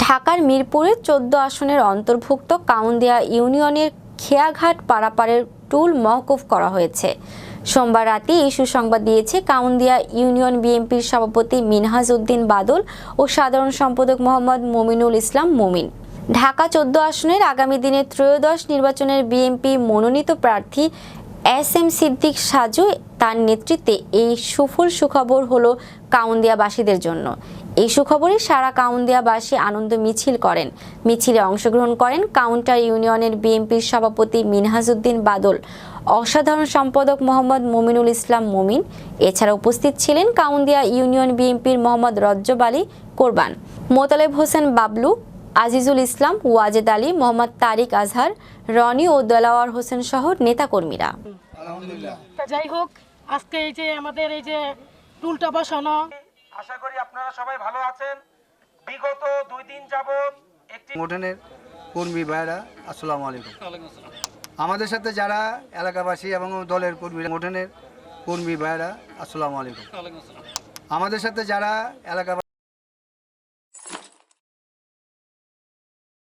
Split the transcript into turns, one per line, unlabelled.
ঢাকার মিরপুরে চোদ্দ আসনের অন্তর্ভুক্ত কাউন্দিয়া ইউনিয়নের খেয়াঘাট পারাপারের টুল মহকুফ করা হয়েছে। সোমবার রাতে এই সুসংবাদ দিয়েছে কাউন্দিয়া ইউনিয়ন বিএনপির সভাপতি মিনহাজ উদ্দিন বাদল ও সাধারণ সম্পাদক মোহাম্মদ মমিনুল ইসলাম মুমিন। ঢাকা চোদ্দ আসনের আগামী দিনে ত্রয়োদশ নির্বাচনের বিএনপি মনোনীত প্রার্থী এস এম সিদ্দিক সাজু তার নেতৃত্বে এই সুফল সুখবর হলো কাউন্দিয়াবাসীদের জন্য। এই সুখবরে সারা কাউন্দিয়াবাসী আনন্দ মিছিল করেন। মিছিলে অংশগ্রহণ করেন কাউন্টার ইউনিয়নের বিএনপির সভাপতি মিনহাজউদ্দিন বাদল। অসাধারণ সম্পাদক মোহাম্মদ মুমিনুল ইসলাম মুমিন। এছাড়া উপস্থিত ছিলেন কাউন্দিয়া ইউনিয়ন বিএনপির মোহাম্মদ রজ্জব আলী কোরবান মোতালেব হোসেন বাবলু আজিজুল ইসলাম ওয়াজেদ আলী মোহাম্মদ তারিক আজহার রনি ও দেলাওয়ার হোসেন সহ নেতাকর্মীরা।
যাই হোক আজকে এই যে আমাদের এই যে টুলটা বসানো
আশা করি আপনারা সবাই ভালো আছেন। বিগত দুই দিন যাবত একটি
সংগঠনের কর্মী ভাইরা আসসালামু আলাইকুম। আমাদের সাথে যারা এলাকাবাসী এবং দলের কর্মী সংগঠনের কর্মী ভাইরা আসসালামু আলাইকুম। আমাদের সাথে যারা এলাকা